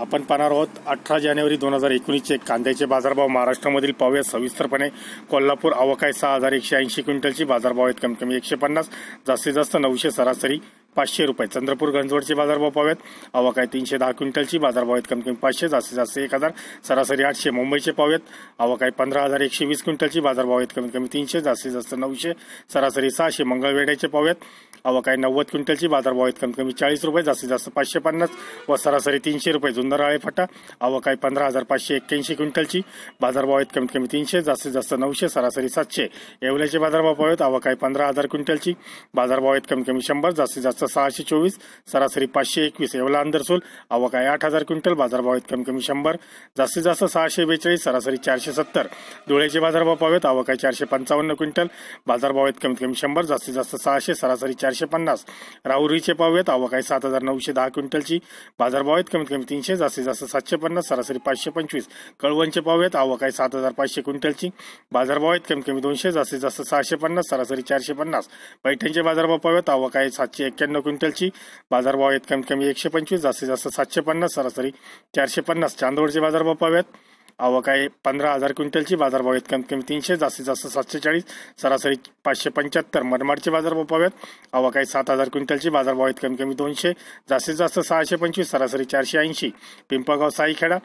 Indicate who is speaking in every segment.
Speaker 1: आपण पाहणार आहोत अठरा जानेवारी दोन हजार एकोणीसचे कांद्याचे बाजारभाव. महाराष्ट्रामधील पाहूया सविस्तरपणे. कोल्हापूर अवकाय सहा हजार एकशे ऐंशी क्विंटलची. बाजारभाव आहेत कमी कमी एकशे पन्नास. जास्तीत जास्त नऊशे सरासरी पाचशे रुपये. चंद्रपूर गंजवडचे बाजारभाव पाहूयात. अवकाय तीनशे दहा क्विंटलची. बाजारभाव आहेत कमी कमी पाचशे जास्तीत जास्त एक हजार. सरासरी आठशे. मुंबईचे पाहूयात. अवकाय पंधरा हजार एकशे वीस क्विंटलची. बाजारभाव आहेत कमी कमी तीनशे जास्तीत जास्त नऊशे. सरासरी सहाशे. मंगळवेड्याचे पाहूयात. अवकाय नव्वद क्विंटलची. बाजारभाव आहेत कमी कमी चाळीस रुपये जास्तीत जास्त पाचशे पन्नास व सरासरी तीनशे रुपये. जुन्नर फाटा. अवकाय पंधरा हजार पाचशे एक्क्याऐंशी क्विंटलची. बाजारभाव आहेत कमीत कमी तीनशे जास्तीत जास्त नऊशे सरासरी सातशे. येवल्याचे बाजारभाव पाहूयात. अवकाय पंधरा हजार क्विंटलची. बाजारभाव आहेत कमी कमी शंभर जास्तीत जास्त सहाशे चोवीस सरासरी पाचशे एकवीस. येवला अंदरसोल आहे आठ हजार क्विंटल बाजारभाव आहेत कमी कमी शंभर. जास्तीत जास्त सहाशे बेचाळीस सरासरी चारशे सत्तर. धुळ्याचे बाजारभाव पाहूयात. आहे चारशे पंचावन्न क्विंटल. बाजारभाव आहेत कमीत कमी शंभर जास्तीत जास्त सहाशे सरासरी चारशे पन्नास. राहुरीचे पाहूयात. आहे सात हजार नऊशे दहा क्विंटलची. बाजारभाव आहेत कमीत कमी तीनशे जास्तीत जास्त सातशे पन्नास सरासरी पाचशे पंचवीस. कळवणचे पाहूयात. आहे सात हजार पाचशे क्विंटलची. बाजारभाव आहेत कमीत कमी दोनशे जास्तीत जास्त सहाशे पन्नास सरासरी चारशे पन्नास. पैठणचे बाजारभाव पाहूयात. आहे सातशे एक्क्याण्णव. क्विंटलची. बाजारभाव आहेत कमीत कमी एकशे पंचवीस जास्तीत जास्त सातशे पन्नास सरासरी चारशे पन्नास. चांदवडचे बाजारभाव पाहूयात. अवकाय पंधरा हजार क्विंटलची. बाजारभाव आहेत कमीत कमी तीनशे जास्तीत जास्त सातशे चाळीस सरासरी पाचशे पंच्याहत्तर. मनमाडचे बाजारभाव पाहूयात. अवकाय सात हजार क्विंटलची. बाजारभाव आहेत कमी कमी दोनशे जास्तीत जास्त सहाशे पंचवीस सरासरी चारशे ऐंशी. पिंपळगाव साईखेडा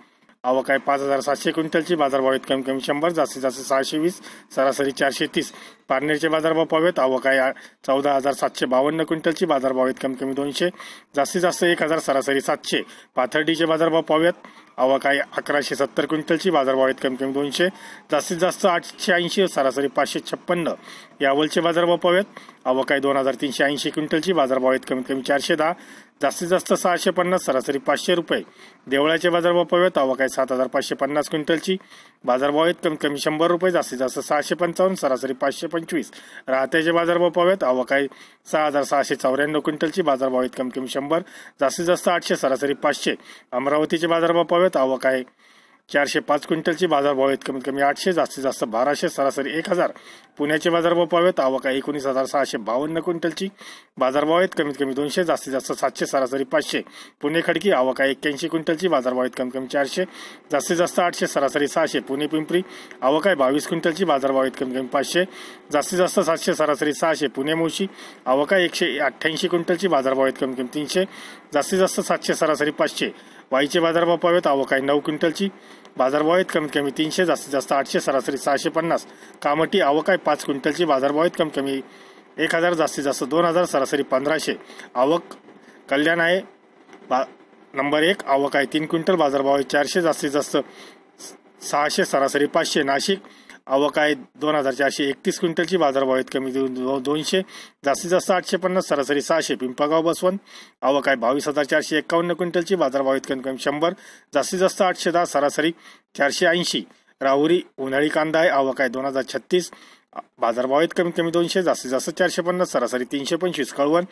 Speaker 1: आवक आहे पाच हजार सातशे क्विंटलची. बाजारभाव आहेत कमी कमी शंभर जास्तीत जास्त सहाशे वीस सरासरी चारशे तीस. पारनेरचे बाजारभाव पाहूयात. अवकाय चौदा हजार सातशे बावन्न क्विंटलची. बाजारभाव आहेत कमी कमी दोनशे जास्तीत जास्त एक हजार सरासरी सातशे. पाथर्डीचे बाजारभाव पाहूयात. अवकाय अकराशे सत्तर क्विंटलची. बाजारभाव आहेत कमी कमी दोनशे जास्तीत जास्त आठशे ऐंशी सरासरी पाचशे छप्पन्न. यावलचे बाजारभाव पाहूयात. अवकाय दोन हजार तीनशे ऐंशी क्विंटलची. बाजारभाव आहेत कमीत कमी चारशे दहा. जास्तीत जास्त सहाशे पन्नास सरासरी पाचशे रुपये. देवळाचे बाजारभाव पाहूयात. अवकाय सात हजार पाचशे पन्नास क्विंटलची. बाजारभाव आहेत कमीत कमी शंभर रुपये जास्तीत जास्त सहाशे पंचावन्न सरासरी पाचशे पंचवीस. राहत्याचे बाजारभाव पाहूयात. अवकाय सहा हजार सहाशे चौऱ्याण्णव क्विंटलची. बाजारभाव आहेत कमी कमी शंभर जास्तीत जास्त आठशे सरासरी पाचशे. अमरावतीचे बाजारभाव पाहूयात. अवकाय चारशे पाच क्विंटलची बाजारभाव आहेत. कमीत कमी आठशे जास्तीत जास्त बाराशे सरासरी एक हजार. पुण्याचे बाजारभाव पाहूयात आवका एकोणीस हजार सहाशे बावन्न क्विंटलची. बाजारभाव आहेत. कमीत कमी दोनशे जास्तीत जास्त सातशे सरासरी पाचशे. पुणे खडकी आवका एक्क्याऐंशी क्विंटलची. बाजारभाव आहेत. कमीत कमी चारशे जास्तीत जास्त आठशे सरासरी सहाशे. पुणे पिंपरी अवकाय बावीस क्विंटलची. बाजारभाव आहेत. कमीत कमी पाचशे जास्तीत जास्त सातशे सरासरी सहाशे. पुणे मुळशी आवका एकशे अठ्ठ्याऐंशी क्विंटलची. बाजारभाव आहेत. कमीत कमी तीनशे जास्तीत जास्त सातशे सरासरी पाचशे. वाईचे बाजारभाव पायवेत आवक आहे. नऊ क्विंटलची बाजारभाव आहेत. कमीत कमी तीनशे जास्तीत जास्त आठशे सरासरी सहाशे पन्नास. कामटी आवक आहे. पाच क्विंटलची बाजारभाव आहेत. कमीत कमी एक हजार जास्तीत जास्त दोन हजार सरासरी पंधराशे. आवक कल्याण आहे. बा नंबर एक आवक आहे. तीन क्विंटल बाजारभाव आहे. चारशे जास्तीत जास्त सहाशे सरासरी पाचशे. नाशिक आवक आहे. दोन हजार चारशे एकतीस क्विंटलची बाजारभाव आहेत. कमी दोनशे जास्तीत जास्त आठशे पन्नास सरासरी सहाशे. पिंपळगाव बसवंत आवक आहे बावीस हजार चारशे एकावन्न क्विंटलची बाजारभाव आहेत. कमी कमी शंभर जास्तीत जास्त आठशे दहा सरासरी चारशे ऐंशी. राहुरी उन्हाळी कांदा आहे. आवक आहे दोन हजार छत्तीस बाजारभाव आहेत. कमीत कमी दोनशे जास्तीत जास्त चारशे पन्नास सरासरी तीनशे पंचवीस. कळवण